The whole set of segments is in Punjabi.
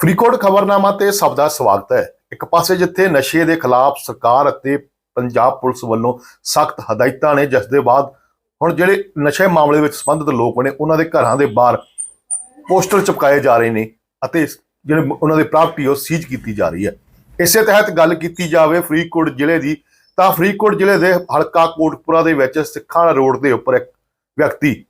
ਫਰੀਦਕੋਟ ਖਬਰਨਾਮਾ ਤੇ ਸਭ ਦਾ ਸਵਾਗਤ ਹੈ। ਇੱਕ ਪਾਸੇ ਜਿੱਥੇ ਨਸ਼ੇ ਦੇ ਖਿਲਾਫ ਸਰਕਾਰ ਅਤੇ ਪੰਜਾਬ ਪੁਲਿਸ ਵੱਲੋਂ ਸਖਤ ਹਦਾਇਤਾਂ ਨੇ, ਜਿਸ ਦੇ ਬਾਅਦ ਹੁਣ ਜਿਹੜੇ ਨਸ਼ੇ ਮਾਮਲੇ ਵਿੱਚ ਸੰਬੰਧਿਤ ਲੋਕ ਨੇ, ਉਹਨਾਂ ਦੇ ਘਰਾਂ ਦੇ ਬਾਹਰ ਪੋਸਟਰ ਚਿਪਕਾਏ ਜਾ ਰਹੇ ਨੇ ਅਤੇ ਜਿਹੜੇ ਉਹਨਾਂ ਦੀ ਪ੍ਰਾਪਰਟੀ ਉਹ ਸੀਜ਼ ਕੀਤੀ ਜਾ ਰਹੀ ਹੈ। ਇਸੇ ਤਹਿਤ ਗੱਲ ਕੀਤੀ ਜਾਵੇ ਫਰੀਦਕੋਟ ਜ਼ਿਲ੍ਹੇ ਦੀ, ਤਾਂ ਫਰੀਦਕੋਟ ਜ਼ਿਲ੍ਹੇ ਦੇ ਹਲਕਾ ਕੋਟਪੁਰਾ ਦੇ ਵਿੱਚ ਸਿੱਖਾਂ ਰੋਡ ਦੇ ਉੱਪਰ ਇੱਕ ਵਿਅਕਤੀ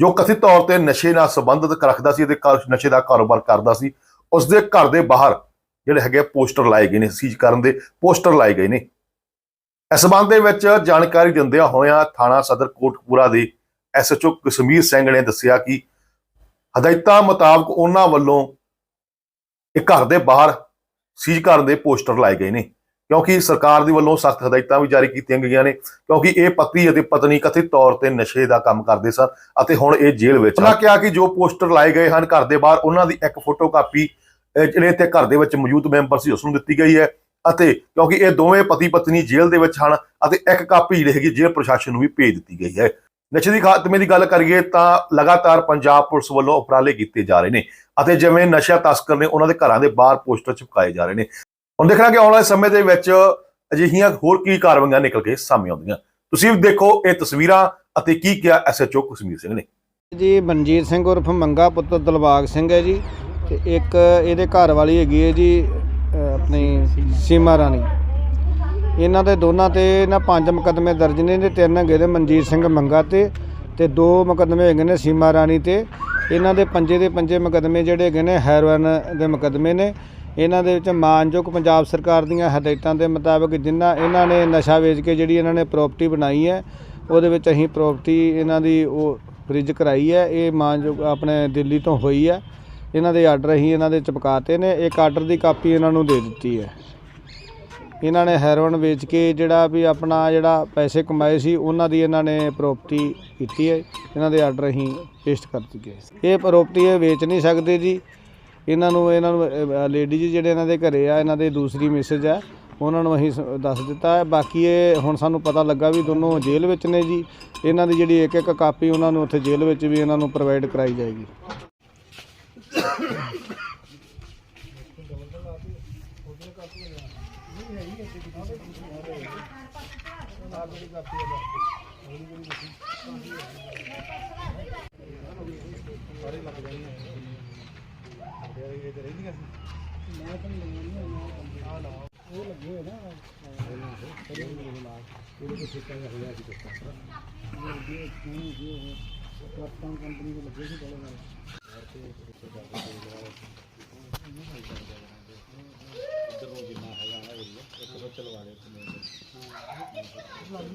ਜੋ ਕਥਿਤ ਤੌਰ ਤੇ ਨਸ਼ੇ ਨਾਲ ਸੰਬੰਧਿਤ ਰੱਖਦਾ ਸੀ ਅਤੇ ਨਸ਼ੇ ਦਾ ਕਾਰੋਬਾਰ ਕਰਦਾ ਸੀ ਉਸ ਦੇ ਘਰ ਦੇ ਬਾਹਰ ਜਿਹੜੇ ਹੈਗੇ ਪੋਸਟਰ ਲਾਏ ਗਏ ਨੇ, ਸੀਜ਼ ਕਰਨ ਦੇ ਪੋਸਟਰ ਲਾਏ ਗਏ ਨੇ। ਇਸ ਸੰਬੰਧ ਦੇ ਵਿੱਚ ਜਾਣਕਾਰੀ ਦਿੰਦਿਆਂ ਹੋਇਆਂ ਥਾਣਾ ਸਦਰ ਕੋਟਪੂਰਾ ਦੇ ਐਸਐਚਓ ਕਸ਼ਮੀਰ ਸਿੰਘ ਨੇ ਦੱਸਿਆ ਕਿ ਹਦਾਇਤਾਂ ਮੁਤਾਬਕ ਉਹਨਾਂ ਵੱਲੋਂ ਇਹ ਘਰ ਦੇ ਬਾਹਰ ਸੀਜ਼ ਕਰਨ ਦੇ ਪੋਸਟਰ ਲਾਏ ਗਏ ਨੇ। ਕਿਉਂਕਿ ਸਰਕਾਰ ਦੀ ਵੱਲੋਂ ਸਖਤ ਹਦਾਇਤਾਂ ਵੀ ਜਾਰੀ ਕੀਤੀਆਂ ਗਈਆਂ ਨੇ ਕਿਉਂਕਿ ਇਹ ਪਤੀ ਅਤੇ ਪਤਨੀ ਕਥਿਤ ਤੌਰ ਤੇ ਨਸ਼ੇ ਦਾ ਕੰਮ ਕਰਦੇ ਸਨ ਅਤੇ ਹੁਣ ਇਹ ਜੇਲ੍ਹ ਵਿੱਚ ਉਹਨਾਂ ਕਿਹਾ ਕਿ ਜੋ ਪੋਸਟਰ ਲਾਏ ਗਏ ਹਨ ਘਰ ਦੇ ਬਾਹਰ ਉਹਨਾਂ ਦੀ ਇੱਕ ਫੋਟੋ ਕਾਪੀ ਜਿਹੜੇ ਇੱਥੇ ਘਰ ਦੇ ਵਿੱਚ ਮੌਜੂਦ ਮੈਂਬਰ ਸੀ ਉਸ ਨੂੰ ਦਿੱਤੀ ਗਈ ਹੈ ਅਤੇ ਕਿਉਂਕਿ ਇਹ ਦੋਵੇਂ ਪਤੀ ਪਤਨੀ ਜੇਲ੍ਹ ਦੇ ਵਿੱਚ ਹਨ ਅਤੇ ਇੱਕ ਕਾਪੀ ਜਿਹੜੀ ਹੈਗੀ ਜੇਲ੍ਹ ਪ੍ਰਸ਼ਾਸਨ ਨੂੰ ਵੀ ਭੇਜ ਦਿੱਤੀ ਗਈ ਹੈ। ਨਸ਼ੇ ਦੀ ਖਾਤਮੇ ਦੀ ਗੱਲ ਕਰੀਏ ਤਾਂ ਲਗਾਤਾਰ ਪੰਜਾਬ ਪੁਲਿਸ ਵੱਲੋਂ ਉਪਰਾਲੇ ਕੀਤੇ ਜਾ ਰਹੇ ਨੇ ਅਤੇ ਜਿਵੇਂ ਨਸ਼ਾ ਤਸਕਰ ਨੇ ਉਹਨਾਂ ਦੇ ਘਰਾਂ ਦੇ ਬਾਹਰ ਪੋਸਟਰ ਚਿਪਕਾਏ ਜਾ ਰਹੇ ਨੇ ਹੁਣ ਦੇਖਣਾ ਕਿ ਆਉਣ ਵਾਲੇ ਸਮੇਂ ਦੇ ਵਿੱਚ ਅਜਿਹੀਆਂ ਹੋਰ ਕੀ ਕਾਰਵਾਈਆਂ ਨਿਕਲ ਕੇ ਸਾਹਮਣੇ ਆਉਂਦੀਆਂ। ਤੁਸੀਂ ਵੀ ਦੇਖੋ ਇਹ ਤਸਵੀਰਾਂ ਅਤੇ ਕੀ ਕਿਹਾ ਐਸਐਚਓ ਕਸ਼ਮੀਰ ਸਿੰਘ ਨੇ। ਜੀ, ਮਨਜੀਤ ਸਿੰਘ ਉਰਫ ਮੰਗਾ ਪੁੱਤਰ ਦਿਲਬਾਗ ਸਿੰਘ ਹੈ ਜੀ ਤੇ ਇੱਕ ਇਹਦੇ ਘਰ ਵਾਲੀ ਹੈਗੀ ਹੈ ਜੀ ਆਪਣੀ ਸੀਮਾ ਰਾਣੀ। ਇਹਨਾਂ ਦੇ ਦੋਨਾਂ ਤੇ ਨਾ ਪੰਜ ਮੁਕੱਦਮੇ ਦਰਜ ਨੇ ਤੇ ਤਿੰਨ ਹੈਗੇ ਨੇ ਮਨਜੀਤ ਸਿੰਘ ਮੰਗਾ ਤੇ ਤੇ ਦੋ ਮੁਕੱਦਮੇ ਹੈਗੇ ਨੇ ਸੀਮਾ ਰਾਣੀ ਤੇ। ਇਹਨਾਂ ਦੇ ਪੰਜੇ ਦੇ ਪੰਜੇ ਮੁਕੱਦਮੇ ਜਿਹੜੇ ਹੈਗੇ ਨੇ, ਹੈਰੋਇਨ ਦੇ ਮੁਕੱਦਮੇ ਨੇ। ਇਹਨਾਂ ਦੇ ਵਿੱਚ ਮਾਨਯੋਗ ਪੰਜਾਬ ਸਰਕਾਰ ਦੀਆਂ ਹਦਾਇਤਾਂ ਦੇ ਮੁਤਾਬਕ ਜਿੰਨਾ ਇਹਨਾਂ ਨੇ ਨਸ਼ਾ ਵੇਚ ਕੇ ਜਿਹੜੀ ਇਹਨਾਂ ਨੇ ਪ੍ਰਾਪਰਟੀ ਬਣਾਈ ਹੈ, ਉਹਦੇ ਵਿੱਚ ਅਸੀਂ ਪ੍ਰਾਪਰਟੀ ਇਹਨਾਂ ਦੀ ਉਹ ਫ੍ਰਿਜ ਕਰਾਈ ਹੈ, ਇਹ ਮਾਨਯੋਗ ਆਪਣੇ ਦਿੱਲੀ ਤੋਂ ਹੋਈ ਹੈ। ਇਹਨਾਂ ਦੇ ਆਰਡਰ ਅਸੀਂ ਇਹਨਾਂ ਦੇ ਚਪਕਾਤੇ ਨੇ, ਇੱਕ ਆਰਡਰ ਦੀ ਕਾਪੀ ਇਹਨਾਂ ਨੂੰ ਦੇ ਦਿੱਤੀ ਹੈ। ਇਹਨਾਂ ਨੇ ਹੈਰੋਇਨ ਵੇਚ ਕੇ ਜਿਹੜਾ ਵੀ ਆਪਣਾ ਜਿਹੜਾ ਪੈਸੇ ਕਮਾਏ ਸੀ, ਉਹਨਾਂ ਦੀ ਇਹਨਾਂ ਨੇ ਪ੍ਰਾਪਰਟੀ ਕੀਤੀ ਹੈ। ਇਹਨਾਂ ਦੇ ਆਰਡਰ ਅਸੀਂ ਪੇਸਟ ਕਰ ਦਿੱਤੇ ਇਹ ਪ੍ਰਾਪਰਟੀ ਇਹ ਵੇਚ ਨਹੀਂ ਸਕਦੇ ਜੀ। ਇਹਨਾਂ ਨੂੰ ਇਹਨਾਂ ਨੂੰ ਲੇਡੀਜ਼ ਜਿਹੜੇ ਇਹਨਾਂ ਦੇ ਘਰੇ ਆ, ਇਹਨਾਂ ਦੇ ਦੂਸਰੀ ਮਿਸਜ ਆ, ਉਹਨਾਂ ਨੂੰ ਅਸੀਂ ਦੱਸ ਦਿੱਤਾ। ਹੈ ਬਾਕੀ ਇਹ ਹੁਣ ਸਾਨੂੰ ਪਤਾ ਲੱਗਾ ਵੀ ਦੋਨੋਂ ਜੇਲ੍ਹ ਵਿੱਚ ਨੇ ਜੀ। ਇਹਨਾਂ ਦੀ ਜਿਹੜੀ ਇੱਕ ਇੱਕ ਕਾਪੀ ਉਹਨਾਂ ਨੂੰ ਉੱਥੇ ਜੇਲ੍ਹ ਵਿੱਚ ਵੀ ਇਹਨਾਂ ਨੂੰ ਪ੍ਰੋਵਾਈਡ ਕਰਾਈ ਜਾਏਗੀ। ਇਹ ਤੇ ਰਹਿੰਦੀਆਂ ਸੀ ਮੈਂ ਤਾਂ ਨਹੀਂ ਆ ਲਾ ਉਹ ਲੱਗੇ ਹੋਏ ਨਾ ਇਹ ਲਾ ਇਹਦੇ ਕੋਲ ਸਿੱਕਾ ਜਿਹਾ ਹੋਇਆ ਸੀ ਕੁੱਤਾ ਇਹ ਜੇ ਤੂੰ ਜੇ ਹੋ ਕਰਤਾਂ ਕੰਪਨੀ ਦੇ ਲੱਗੇ ਸੀ ਕੋਲੇ ਨਾਲ ਤੇ ਕਿੱਥੇ ਜਾ ਕੇ ਦੇ ਰਿਹਾ ਨਹੀਂ ਹਾਈ ਕਰ ਜਾ ਰਿਹਾ ਇੱਧਰ ਉਹ ਜਿੰਨਾ ਹੈਗਾ ਨਾ ਏਰੀਆ ਇੱਕ ਤੋਂ ਚਲਵਾ ਦੇ ਤੁਹਾਨੂੰ ਹਾਂ ਲੱਗ